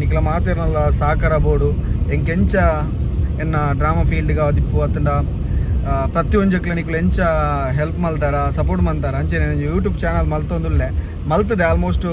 ನಿಕ್ಲ ಮಾತಿರನಲ್ಲ, ಸಾಕಾರ ಬೋರ್ಡು. ಎಂಕೆಂಚ ಎನ್ನ ಡ್ರಾಮಾ ಫೀಲ್ಡ್ಗೆ ದಿಪ್ಪು ಅತ್ತಂಡ ಪ್ರತಿಯೊಂದು ಕ್ಲಿನಿಕ್ ನಿಕ್ಲು ಎಂಚ ಹೆಲ್ಪ್ ಮಲ್ತಾರ, ಸಪೋರ್ಟ್ ಮಲ್ತಾರ. ಅಂಚೆ ಯೂಟ್ಯೂಬ್ ಚಾನಲ್ ಮಲ್ತೊಂದುಲ್ಲೆ. ಮಲ್ತದೆ ಆಲ್ಮೋಸ್ಟ್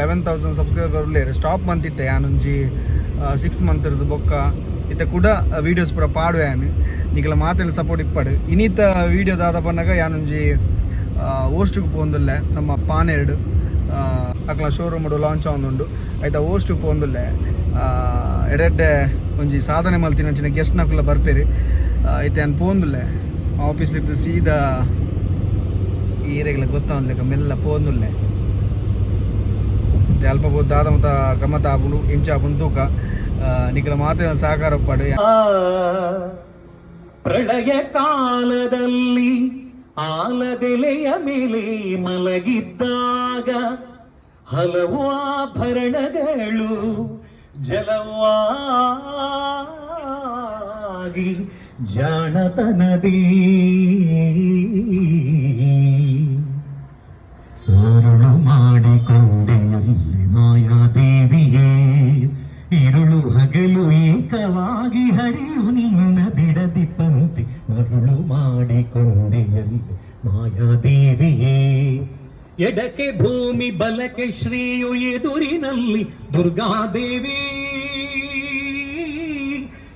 ಲೆವೆನ್ ತೌಸಂಡ್ ಸಬ್ಸ್ಕ್ರೈಬರ್ ಉಳ್ಳೇರು ಸ್ಟಾಪ್ ಮಂತಿತ್ತೆ ಯಾನೊಂಜಿ ಸಿಕ್ಸ್ ಮಂತ್ ಇರೋದು ಬೊಕ್ಕ. ಇತ್ತ ಕೂಡ ವೀಡಿಯೋಸ್ ಪೂರ ಪಾಡುವೆ ನಿಕ್ಲ ಮಾತೆಲ್ಲ ಸಪೋರ್ಟ್ ಇಪ್ಪಡು. ಇನ್ನಿತ ವೀಡಿಯೋ ದಾದ ಪನ್ನಗ ಯಾನೊಂಜಿ ಪೋಂದುಲ್ಲೆ ನಮ್ಮ ಪಾನೆರಡು ಅಕ್ಲ ಶೋರೂಮ್ ಲಾಂಚ್ ಆವೊಂದುಂಡು. ಐತ ಓಸ್ಟ್ಗೆ ಪೋಂದುಲ್ಲೆ ಎಡೆಡ್ಡೆ ಒಂಜಿ ಸಾಧನೆ ಮಲ್ತಿನಂಚಿನ ಗೆಸ್ಟ್ ನಕುಲ ಬರ್ಪೇರಿ. ಐತೆ ನಾನು ಪೋಂದುಲ್ಲೆ ಆಫೀಸ್ ಇದ್ದು ಸೀದಾ ಈರೆಗ್ಲ ಗೊತ್ತಾವನ್ಲೆಕ್ಕ ಮೆಲ್ಲ ಪೋಂದುಲ್ಲೆ. ಅಲ್ಪ ಬೋದು ದಾದ ಮತ ಗಮತ ಆಪುಂಡು ಇಂಚ ಆಪುಂಡು ತೂಕ ನಿಖಲ ಮಾತಿನ ಸಹಕಾರ ಪಡು. ಪ್ರಳಯ ಕಾಲದಲ್ಲಿ ಆಲದೆಲೆಯ ಮೇಲೆ ಮಲಗಿದ್ದಾಗ ಹಲವು ಆಭರಣಗಳು ಜಲವಾಗಿ ಜಾಣತನದಿ. ಅರುಳು ಮಾಡಿಕೊಂಡೆಯಲ್ಲಿ ಮಾಯಾದೇವಿಯೇ ಇರುಳು ಹಗಲು ಏಕವಾಗಿ ಹರಿಯು ನಿನ್ನ ಬಿಡದಿಪ್ಪ ಮರುಳು ಮಾಡಿಕೊಂಡೆಯಲ್ಲಿ ಮಾಯಾದೇವಿಯೇ. ಎಡಕ್ಕೆ ಭೂಮಿ, ಬಲಕ್ಕೆ ಶ್ರೀಯು ಎದುರಿನಲ್ಲಿ ದುರ್ಗಾದೇವಿ.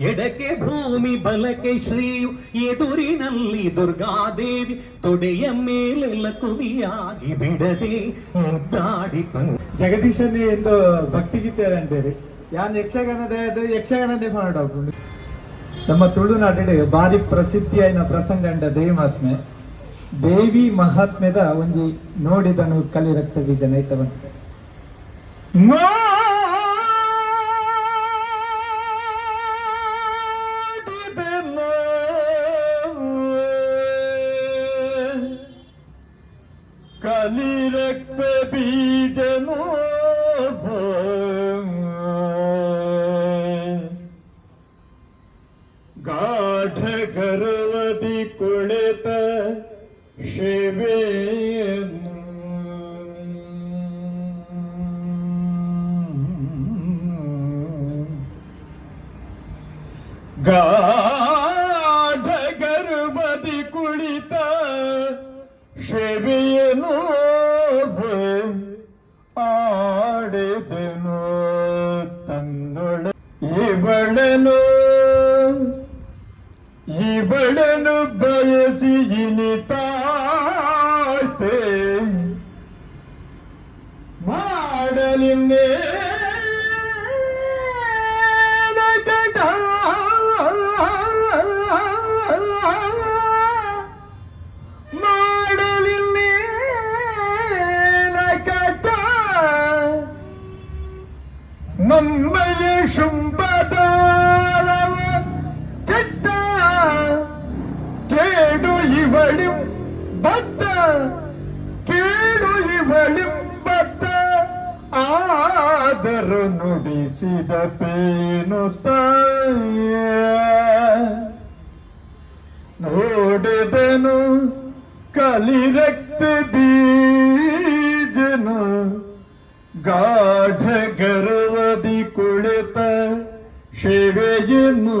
ಎಡಕ್ಕೆ ಭೂಮಿ, ಬಲಕ್ಕೆ ಶ್ರೀಯು ಎದುರಿನಲ್ಲಿ ದುರ್ಗಾದೇವಿ. ತೊಡೆಯ ಮೇಲೆ ಲಕುವಿಯಾಗಿ ಬಿಡದೆ ಮುದ್ದಾಡಿಕೊಂಡು ಜಗದೀಶನೇ ಎಂದು ಭಕ್ತಿಗೀತೆ ಗೀತೆ ಯಾನ್ ಯಕ್ಷಗಾನದ ಯಕ್ಷಗಾನದೇ ಮಾಡಾಪುಂಡು ನಮ್ಮ ತುಳುನಾಡಿಗೆ ಭಾರಿ ಪ್ರಸಿದ್ಧಿ ಆಯ್ನ ಪ್ರಸಂಗ ಅಂಡ ದೇವಮಾತ್ಮೆ ದೇವಿ ಮಹಾತ್ಮೆದ ಒಂಜಿ ನೋಡಿದನು ಕಲಿ ರಕ್ತ ಬೀಜ ನೈತವನ್ ಕಲಿ ರಕ್ತ ಬೀಜನು ಗಾಢ ಗರ್ಭದಿ ಕುಳಿತ ಶಿವೆಯನು ಆಡಿದನು. ತಂದೊಳ ಇವಳನು ಇವಳನು ಬದ್ದ ಕೇಳು ಇವಳಿಂ ಬದ್ದ ಆದರು ನುಡಿಸಿದ ಪೇನು ನೋಡಿದನು ಕಲಿ ರಕ್ತ ಬೀಜನು. ಗಾಢ ಗರ್ವದಿ ಕುಳಿತ ಶಿವೆಯನ್ನು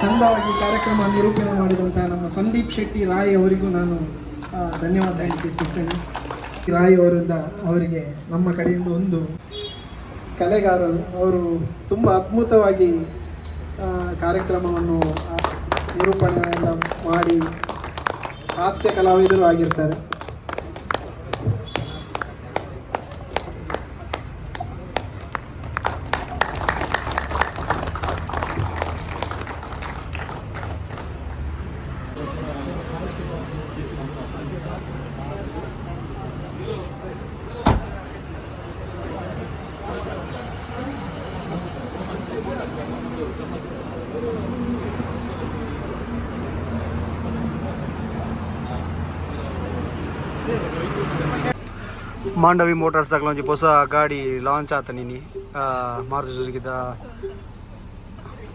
ಚಂದವಾಗಿ ಕಾರ್ಯಕ್ರಮ ನಿರೂಪಣೆ ಮಾಡಿದಂಥ ನಮ್ಮ ಸಂದೀಪ್ ಶೆಟ್ಟಿ ರಾಯ್ ಅವರಿಗೂ ನಾನು ಧನ್ಯವಾದ ಹೇಳ್ತಿರ್ತೇನೆ ರಾಯ್ ಅವರಿಂದ ಅವರಿಗೆ ನಮ್ಮ ಕಡೆಯಿಂದ ಒಂದು ಕಲೆಗಾರರು, ಅವರು ತುಂಬ ಅದ್ಭುತವಾಗಿ ಕಾರ್ಯಕ್ರಮವನ್ನು ನಿರೂಪಣೆಯನ್ನು ಮಾಡಿ ಹಾಸ್ಯ ಕಲಾವಿದರು ಆಗಿರ್ತಾರೆ. ಮಾಂಡವಿ ಮೋಟಾರ್ಸ್ ದಾಗ ಒಂಜಿ ಹೊಸ ಗಾಡಿ ಲಾಂಚ್ ಆತ ನಿನಿ ಮಾರುತಿ ಸುಜುಕಿದ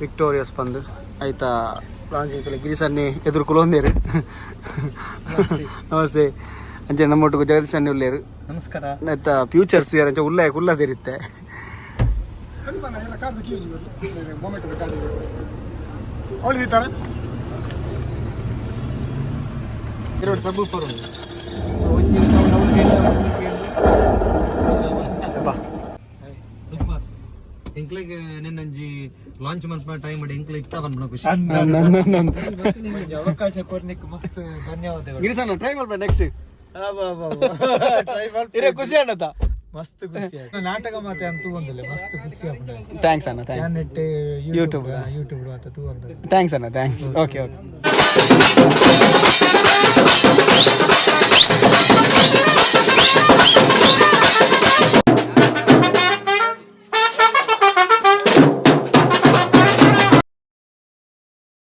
ವಿಕ್ಟೋರಿಯಸ್ ಪಂದ್. ಐತ ಲಾಂಚ್ ಆಯ್ತಲ್ಲ ಗಿರಿಸನ್ನೆ ಎದುರು ಕುಲೊಂದೇರು ನಮಸ್ತೆ. ಅಂಚೆ ನಮ್ಮೊಟ್ಟಿಗೆ ಜಗದೀಶ್ ಅನ್ನಿ ಉಳ್ಳೇರು ನಮಸ್ಕಾರ. ಐತ ಫ್ಯೂಚರ್ಸ್ ಅಂಚೆ ಉಲ್ಲ ಕುಲ್ಲದಿರುತ್ತೆ ಎಂಕ್ಲಿಗೆ ನಿನ್ನಂಜಿ ಲಾಂಚ್ ಮನ್ಪನ ಟೈಮ್ ಮಾಡಿ ಎಂಕ್ಲ ಇತ್ತ ಬಂದ್ಬಿಡ ಖುಷಿ. ನಿಮಗೆ ಅವಕಾಶ ಕೊಡ್ಲಿಕ್ಕೆ ಮಸ್ತ್ ಧನ್ಯವಾದಗಳು. ಗಿರಿಸಣ್ಣ ಟ್ರೈ ಮಾಡ್ಬೇಡ ನೆಕ್ಸ್ಟ್ ಟ್ರೈ ಮಾಡ್ತೀರಾ ಖುಷಿ ಅಣ್ಣದ ಮಸ್ತ್ ಖುಷಿ ನಾಟಕ ಮಾತೆ ಅಂತೂ ಒಂದಲ್ಲ ಮಸ್ತ್ ಖುಷಿ ಆಗ್ತದೆ ಥ್ಯಾಂಕ್ಸ್ ಅಣ್ಣ ಥ್ಯಾಂಕ್ ನಾನು ನೆಟ್ ಯೂಟ್ಯೂಬ್ ಯೂಟ್ಯೂಬ್ ಅಂತ ತೂ ಅಂತ ಥ್ಯಾಂಕ್ಸ್ ಅಣ್ಣ ಥ್ಯಾಂಕ್ಸ್ ಓಕೆ ಓಕೆ